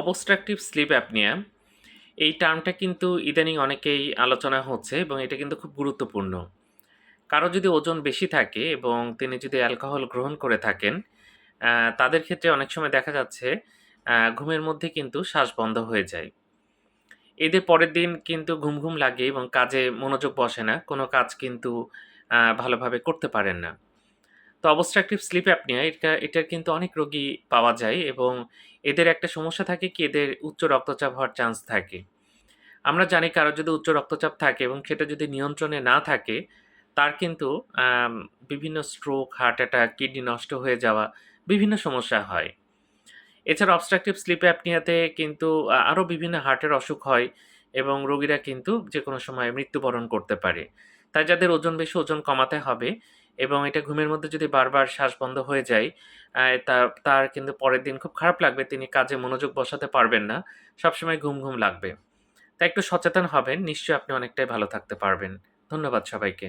Obstructive sleep apnea, এই টার্মটা কিন্তু ইদানিং অনেকেই আলোচনা হচ্ছে এবং এটা কিন্তু খুব গুরুত্বপূর্ণ। কারও যদি ওজন বেশি থাকে এবং তিনি যদি অ্যালকোহল গ্রহণ করে থাকেন তাদের ক্ষেত্রে অনেক সময় দেখা যাচ্ছে ঘুমের মধ্যে কিন্তু শ্বাস বন্ধ হয়ে যায়। এদের পরের দিন কিন্তু ঘুম ঘুম লাগে এবং কাজে মনোযোগ বসে না, কোনো কাজ কিন্তু ভালোভাবে করতে পারেন না। তো অবস্ট্রাকটিভ স্লিপ অ্যাপনিয়া এটা এটার কিন্তু অনেক রোগী পাওয়া যায় এবং এদের একটা সমস্যা থাকে কি, এদের উচ্চ রক্তচাপ হওয়ার চান্স থাকে। আমরা জানি কারও যদি উচ্চ রক্তচাপ থাকে এবং সেটা যদি নিয়ন্ত্রণে না থাকে, তার কিন্তু বিভিন্ন স্ট্রোক হার্ট অ্যাটাক কিডনি নষ্ট হয়ে যাওয়া বিভিন্ন সমস্যা হয়। এছাড়া অবস্ট্রাকটিভ স্লিপ অ্যাপনিয়াতে কিন্তু আরও বিভিন্ন হার্টের অসুখ হয় এবং রোগীরা কিন্তু যে কোনো সময় মৃত্যুবরণ করতে পারে। তাই যাদের ওজন বেশি, ওজন কমাতে হবে এবং এটা ঘুমের মধ্যে যদি বারবার শ্বাস বন্ধ হয়ে যায় তার তার কিন্তু পরের দিন খুব খারাপ লাগবে, তিনি কাজে মনোযোগ বসাতে পারবেন না, সবসময় ঘুম ঘুম লাগবে। তাই একটু সচেতন হবেন, নিশ্চয়ই আপনি অনেকটাই ভালো থাকতে পারবেন। ধন্যবাদ সবাইকে।